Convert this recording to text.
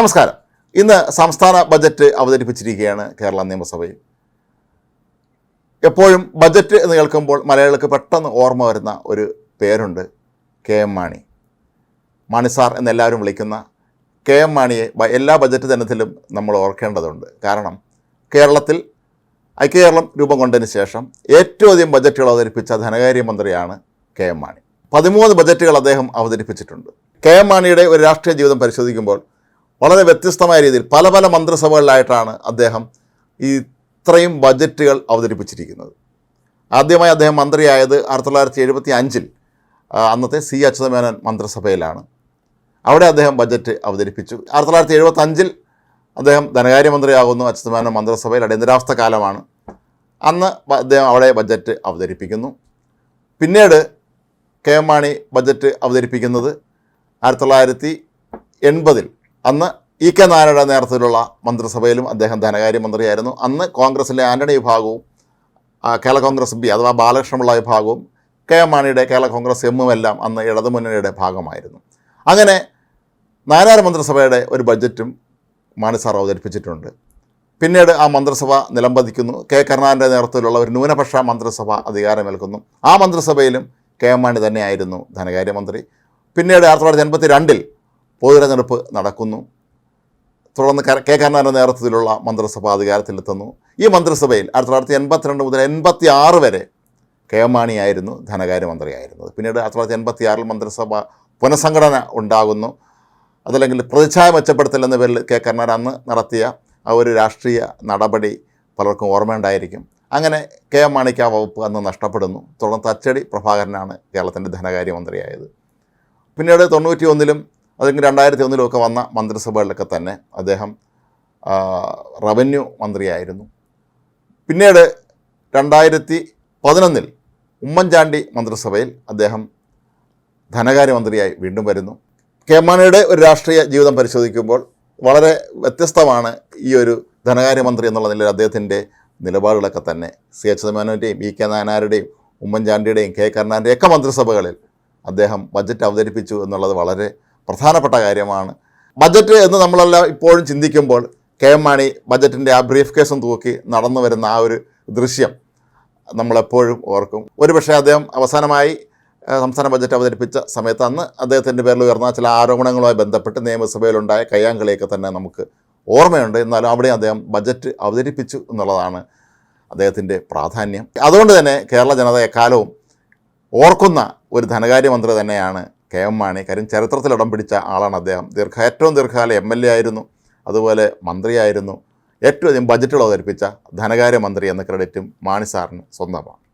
നമസ്കാരം. ഇന്ന് സംസ്ഥാന ബജറ്റ് അവതരിപ്പിച്ചിരിക്കുകയാണ് കേരള നിയമസഭയിൽ. എപ്പോഴും ബജറ്റ് എന്ന് കേൾക്കുമ്പോൾ മലയാളികൾക്ക് പെട്ടെന്ന് ഓർമ്മ വരുന്ന ഒരു പേരുണ്ട് K M Mani. Mani sir എന്നെല്ലാവരും വിളിക്കുന്ന കെ എം മാണിയെ എല്ലാ ബജറ്റ് ദിനത്തിലും നമ്മൾ ഓർക്കേണ്ടതുണ്ട്. കാരണം കേരളത്തിൽ ഐക്യകേരളം രൂപം കൊണ്ടതിന് ശേഷം ഏറ്റവും അധികം ബജറ്റുകൾ അവതരിപ്പിച്ച ധനകാര്യമന്ത്രിയാണ് കെ എം മാണി. പതിമൂന്ന് ബജറ്റുകൾ അദ്ദേഹം അവതരിപ്പിച്ചിട്ടുണ്ട്. കെ എം മാണിയുടെ ഒരു രാഷ്ട്രീയ ജീവിതം പരിശോധിക്കുമ്പോൾ വളരെ വ്യത്യസ്തമായ രീതിയിൽ പല പല മന്ത്രിസഭകളിലായിട്ടാണ് അദ്ദേഹം ഈ ഇത്രയും ബജറ്റുകൾ അവതരിപ്പിച്ചിരിക്കുന്നത്. ആദ്യമായി അദ്ദേഹം മന്ത്രിയായത് ആയിരത്തി തൊള്ളായിരത്തി എഴുപത്തി അഞ്ചിൽ അന്നത്തെ സി അച്യുതമേനോൻ മന്ത്രിസഭയിലാണ്. അവിടെ അദ്ദേഹം ബജറ്റ് അവതരിപ്പിച്ചു. ആയിരത്തി തൊള്ളായിരത്തി എഴുപത്തി അഞ്ചിൽ അദ്ദേഹം ധനകാര്യമന്ത്രിയാകുന്നു അച്യുതമേനോൻ മന്ത്രിസഭയിൽ അടിയന്തരാവസ്ഥ കാലമാണ്. അന്ന് അദ്ദേഹം അവിടെ ബജറ്റ് അവതരിപ്പിക്കുന്നു. പിന്നീട് കെ എം മാണി ബജറ്റ് അവതരിപ്പിക്കുന്നത് ആയിരത്തി തൊള്ളായിരത്തി എൺപതിൽ. അന്ന് ഇ കെ നായരുടെ നേതൃത്വത്തിലുള്ള മന്ത്രിസഭയിലും അദ്ദേഹം ധനകാര്യമന്ത്രിയായിരുന്നു. അന്ന് കോൺഗ്രസിലെ ആന്റണി വിഭാഗവും കേരള കോൺഗ്രസ് ബി അഥവാ ബാലകൃഷ്ണപിള്ള വിഭാഗവും കെ എം മാണിയുടെ കേരള കോൺഗ്രസ് എമ്മും എല്ലാം അന്ന് ഇടതുമുന്നണിയുടെ ഭാഗമായിരുന്നു. അങ്ങനെ നാരായണ മന്ത്രിസഭയുടെ ഒരു ബഡ്ജറ്റും മാണി സാർ അവതരിപ്പിച്ചിട്ടുണ്ട്. പിന്നീട് ആ മന്ത്രിസഭ നിലംപതിക്കുന്നു. കെ കരുണാകരന്റെ നേതൃത്വത്തിലുള്ള ഒരു ന്യൂനപക്ഷ മന്ത്രിസഭ അധികാരമേൽക്കുന്നു. ആ മന്ത്രിസഭയിലും കെ എം മാണി തന്നെയായിരുന്നു ധനകാര്യമന്ത്രി. പിന്നീട് ആയിരത്തി തൊള്ളായിരത്തി എൺപത്തി രണ്ടിൽ പൊതുതെരഞ്ഞെടുപ്പ് നടക്കുന്നു. തുടർന്ന് കെ. കരുണാകരന്റെ നേതൃത്വത്തിലുള്ള മന്ത്രിസഭ അധികാരത്തിലെത്തുന്നു. ഈ മന്ത്രിസഭയിൽ ആയിരത്തി തൊള്ളായിരത്തി എൺപത്തിരണ്ട് മുതൽ എൺപത്തി ആറ് വരെ കെ. എം മാണിയായിരുന്നു ധനകാര്യമന്ത്രിയായിരുന്നത്. പിന്നീട് ആയിരത്തി തൊള്ളായിരത്തി എൺപത്തി ആറിൽ മന്ത്രിസഭ പുനഃസംഘടന ഉണ്ടാകുന്നു. അതല്ലെങ്കിൽ പ്രതിച്ഛായ മെച്ചപ്പെടുത്തൽ എന്ന പേരിൽ കെ. കരുണാകരൻ അന്ന് നടത്തിയ ആ ഒരു രാഷ്ട്രീയ നടപടി പലർക്കും ഓർമ്മയുണ്ടായിരിക്കും. അങ്ങനെ കെ. എം മാണിക്ക് ആ വകുപ്പ് അന്ന് നഷ്ടപ്പെടുന്നു. തുടർന്ന് തച്ചടി പ്രഭാകരനാണ് കേരളത്തിന്റെ ധനകാര്യമന്ത്രിയായത്. പിന്നീട് തൊണ്ണൂറ്റി ഒന്നിലും അല്ലെങ്കിൽ രണ്ടായിരത്തി ഒന്നിലൊക്കെ വന്ന മന്ത്രിസഭകളിലൊക്കെ തന്നെ അദ്ദേഹം റവന്യൂ മന്ത്രിയായിരുന്നു. പിന്നീട് രണ്ടായിരത്തി പതിനൊന്നിൽ ഉമ്മൻചാണ്ടി മന്ത്രിസഭയിൽ അദ്ദേഹം ധനകാര്യമന്ത്രിയായി വീണ്ടും വരുന്നു. കെ മാണിയുടെ ഒരു രാഷ്ട്രീയ ജീവിതം പരിശോധിക്കുമ്പോൾ വളരെ വ്യത്യസ്തമാണ് ഈ ഒരു ധനകാര്യമന്ത്രി എന്നുള്ള നിലയിൽ അദ്ദേഹത്തിന്റെ നിലപാടുകളൊക്കെ തന്നെ. സി എച്ച് മേനോന്റെയും ഇ കെ നായനാരുടെയും ഉമ്മൻചാണ്ടിയുടെയും കെ കരുണാന്റെയും ഒക്കെ മന്ത്രിസഭകളിൽ അദ്ദേഹം ബജറ്റ് അവതരിപ്പിച്ചു എന്നുള്ളത് വളരെ പ്രധാനപ്പെട്ട കാര്യമാണ്. ബജറ്റ് എന്ന് നമ്മളെല്ലാം ഇപ്പോഴും ചിന്തിക്കുമ്പോൾ കെ എം മാണി ബജറ്റിന്റെ ആ ബ്രീഫ് കേസും തൂക്കി നടന്നു വരുന്ന ആ ഒരു ദൃശ്യം നമ്മളെപ്പോഴും ഓർക്കും. ഒരുപക്ഷെ അദ്ദേഹം അവസാനമായി സംസ്ഥാന ബജറ്റ് അവതരിപ്പിച്ച സമയത്ത് അന്ന് അദ്ദേഹത്തിന്റെ പേരിൽ ഉയർന്ന ചില ആരോപണങ്ങളുമായി ബന്ധപ്പെട്ട് നിയമസഭയിലുണ്ടായ കയ്യാങ്കളിയൊക്കെ തന്നെ നമുക്ക് ഓർമ്മയുണ്ട്. എന്നാലും അവിടെ അദ്ദേഹം ബജറ്റ് അവതരിപ്പിച്ചു എന്നുള്ളതാണ് അദ്ദേഹത്തിന്റെ പ്രാധാന്യം. അതുകൊണ്ട് തന്നെ കേരള ജനത എക്കാലവും ഓർക്കുന്ന ഒരു ധനകാര്യമന്ത്രി തന്നെയാണ് കെ എം മാണി കാര്യം ചരിത്രത്തിൽ ഇടം പിടിച്ച ആളാണ് അദ്ദേഹം. ദീർഘ ഏറ്റവും ദീർഘകാല എം എൽ എ ആയിരുന്നു. അതുപോലെ മന്ത്രിയായിരുന്നു. ഏറ്റവും അധികം ബജറ്റുകൾ അവതരിപ്പിച്ച ധനകാര്യമന്ത്രി എന്ന ക്രെഡിറ്റും മാണി സാറിന് സ്വന്തമാണ്.